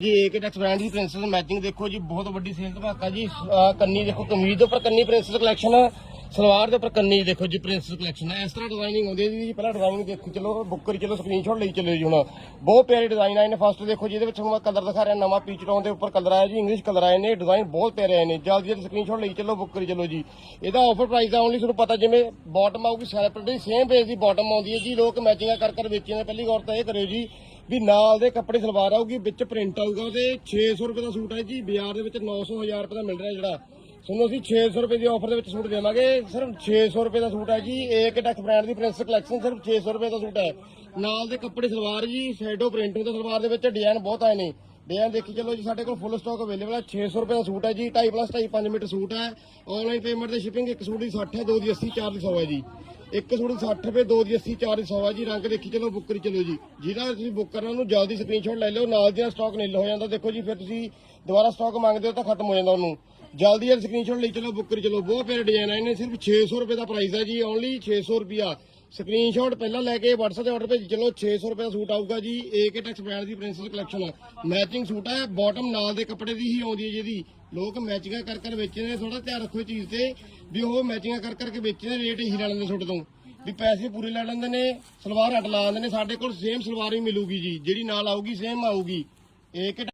ਜੀ ਏਕੇ tex brand ਦੀ princess matching ਦੇਖੋ ਜੀ, ਬਹੁਤ ਵੱਡੀ ਸੇਲ ਧਮਾਕਾ ਜੀ। ਆਹ ਕੰਨੀ ਦੇਖੋ, ਕਮੀਜ਼ ਦੇ ਉੱਪਰ ਕੰਨੀ ਪ੍ਰਿੰਸੈਸ ਕਲੈਕਸ਼ਨ ਸਲਵਾਰ ਦੇ ਉੱਪਰ ਕੰਨੀ ਦੇਖੋ ਜੀ ਪ੍ਰਿੰਸੈਸ ਕਲੈਕਸ਼ਨ ਇਸ ਤਰ੍ਹਾਂ ਡਿਜ਼ਾਈਨਿੰਗ ਆਉਂਦੀ ਹੈ ਜੀ, ਪਹਿਲਾਂ ਡਿਜ਼ਾਈਨਿੰਗ ਦੇਖੋ, ਚਲੋ ਬੁੱਕ ਕਰੀ ਚਲੋ ਸਕਰੀਨਸ਼ਾਟ ਲਈ ਚਲੋ ਜੀ ਹੁਣ। ਬਹੁਤ ਪਿਆਰੇ ਡਿਜ਼ਾਈਨ ਆਏ ਨੇ ਫਸਟ ਦੇਖੋ ਜੀ, ਇਹਦੇ ਵਿੱਚ ਮੈਂ ਕਲਰ ਦਿਖਾ ਰਿਹਾ, ਨਵਾਂ ਪੀਚ ਟੋਨ ਦੇ ਉੱਪਰ ਕਲਰ ਆਇਆ ਜੀ ਇੰਗਲਿਸ਼ ਕਲਰ ਆਏ ਨੇ ਡਿਜ਼ਾਈਨ ਬਹੁਤ ਪਿਆਰੇ ਆਏ ਨੇ। ਜਲਦੀ ਜਲਦੀ ਸਕਰੀਨਸ਼ਾਟ ਲਈ ਚਲੋ ਬੁੱਕ ਕਰੀ ਚਲੋ ਜੀ। ਇਹਦਾ ਆਫਰ ਪ੍ਰਾਈਸ ਆ ਓਨਲੀ ਤੁਹਾਨੂੰ ਪਤਾ ਜਿਵੇਂ ਬਾਟਮ ਆਊਗੀ ਸੈਪਰੇਟ ਦੀ ਸੇਮ ਬੇਸ ਦੀ ਬਾਟਮ ਆਉਂਦੀ ਹੈ ਜੀ। ਲੋਕ ਮੈਚਿੰਗਾਂ ਕਰ ਕਰ ਵੇਚੀਆਂ ਨੇ, ਪਹਿਲੀ ਗੌਰ ਤਾਂ ਇਹ ਕਰਿਓ ਜੀ। ਵੀ ਨਾਲ ਦੇ ਕੱਪੜੇ ਸਲਵਾਰ ਆਊਗੀ, ਵਿੱਚ ਪ੍ਰਿੰਟ ਆਊਗਾ ਉਹਦੇ 600 ਰੁਪਏ ਦਾ ਸੂਟ ਹੈ ਜੀ ਬਾਜ਼ਾਰ ਦੇ ਵਿੱਚ 900 1000 ਰੁਪਏ ਦਾ ਮਿਲ ਰਿਹਾ ਜਿਹੜਾ। ਤੁਹਾਨੂੰ ਅਸੀਂ 600 ਰੁਪਏ ਦੀ ਆਫਰ ਦੇ ਵਿੱਚ ਸੂਟ ਦੇਵਾਂਗੇ। ਸਿਰਫ 600 ਰੁਪਏ ਦਾ ਸੂਟ ਹੈ ਜੀ ਏਕ ਟੈਕ ਬ੍ਰਾਂਡ ਦੀ ਪ੍ਰਿੰਸ ਕਲੈਕਸ਼ਨ ਸਿਰਫ 600 ਰੁਪਏ ਦਾ ਸੂਟ ਹੈ। ਨਾਲ ਦੇ ਕੱਪੜੇ ਸਲਵਾਰ ਜੀ ਸ਼ੈਡੋ ਪ੍ਰਿੰਟ ਹੁੰਦਾ ਸਲਵਾਰ ਦੇ ਵਿੱਚ ਡਿਜ਼ਾਈਨ ਬਹੁਤ ਆਏ ਨੇ। ਡਿਜ਼ਾਈਨ ਦੇਖੀ ਚਲੋ ਜੀ, ਸਾਡੇ ਕੋਲ ਫੁੱਲ ਸਟਾਕ ਅਵੇਲੇਬਲ ਹੈ 600 ਰੁਪਏ ਦਾ ਸੂਟ ਹੈ ਜੀ 2.5 ਪਲੱਸ 2.5 5 ਮੀਟਰ ਸੂਟ ਹੈ ਆਨਲਾਈਨ ਪੇਮੈਂਟ ਤੇ ਸ਼ਿਪਿੰਗ ਇੱਕ ਸੂਟ ਦੀ 60 ਹੈ, ਦੋ ਦੀ 80 ਚਾਰ ਦੀ 100 ਹੈ ਜੀ। ਇੱਕ ਸੂਟ ਦੀ 60 ਰੁਪਏ, ਦੋ ਦੀ 80 ਚਾਰ ਦੀ 100 ਹੈ ਜੀ। ਰੰਗ ਦੇਖੀ ਚਲੋ ਬੁੱਕ ਕਰੀ ਚਲੋ ਜੀ। ਜਿਹਦਾ ਤੁਸੀਂ ਬੁੱਕ ਕਰਨਾ, ਉਹਨੂੰ ਜਲਦੀ ਸਕਰੀਨਸ਼ਾਟ ਲੈ ਲਿਓ, ਨਾਲ ਦੀ ਸਟਾਕ ਨਿਲ ਹੋ ਜਾਂਦਾ। ਦੇਖੋ ਜੀ, ਫਿਰ ਤੁਸੀਂ ਦੁਬਾਰਾ ਸਟਾਕ ਮੰਗਦੇ ਹੋ ਤਾਂ ਖਤਮ ਹੋ ਜਾਂਦਾ ਉਹਨੂੰ। ਜਲਦੀ ਜਲਦੀ ਸਕਰੀਨਸ਼ਾਟ ਲਈ ਚਲੋ ਬੁੱਕ ਕਰੀ ਚਲੋ। ਬਹੁਤ ਪਿਆਰੇ ਡਿਜ਼ਾਈਨ ਆਏ ਨੇ ਸਿਰਫ 600 ਰੁਪਏ ਦਾ ਪ੍ਰਾਈਸ ਹੈ ਜੀ। ਓਨਲੀ 600 ਰੁਪਿਆ ਸਕਰੀਨਸ਼ਾਟ ਪਹਿਲਾਂ ਲੈ ਕੇ WhatsApp ਤੇ ਆਰਡਰ ਭੇਜ। ਚਲੋ 600 ਰੁਪਏ ਦਾ ਸੂਟ ਆਊਗਾ ਜੀ। ਏਕੇ ਟੈਕਸ ਬ੍ਰਾਂਡ ਦੀ ਪ੍ਰਿੰਸੈਸ ਕਲੈਕਸ਼ਨ ਮੈਚਿੰਗ ਸੂਟ ਹੈ ਬਾਟਮ ਨਾਲ ਦੇ ਕੱਪੜੇ ਦੀ ਹੀ ਆਉਂਦੀ ਹੈ ਜਿਹਦੀ ਲੋਕ ਮੈਚਿੰਗਾਂ ਕਰ ਕਰ ਵੇਚਦੇ ਨੇ ਥੋੜਾ ਧਿਆਨ ਰੱਖੋ ਇਹ ਚੀਜ਼ ਤੇ, ਵੀ ਉਹ ਮੈਚਿੰਗਾਂ ਕਰ ਕਰਕੇ ਵੇਚਦੇ ਨੇ ਰੇਟ ਹੀ ਲੈ ਲੈਂਦੇ ਤੁਹਾਡੇ ਤੋਂ। ਵੀ ਪੈਸੇ ਪੂਰੇ ਲੈ ਲੈਂਦੇ ਨੇ, ਸਲਵਾਰ ਹਟ ਲਾ ਦਿੰਦੇ ਨੇ, ਸਾਡੇ ਕੋਲ ਸੇਮ ਸਲਵਾਰ ਹੀ ਮਿਲੂਗੀ ਜੀ। ਜਿਹੜੀ ਨਾਲ ਆਊਗੀ ਸੇਮ ਆਊਗੀ। ਏਕੇ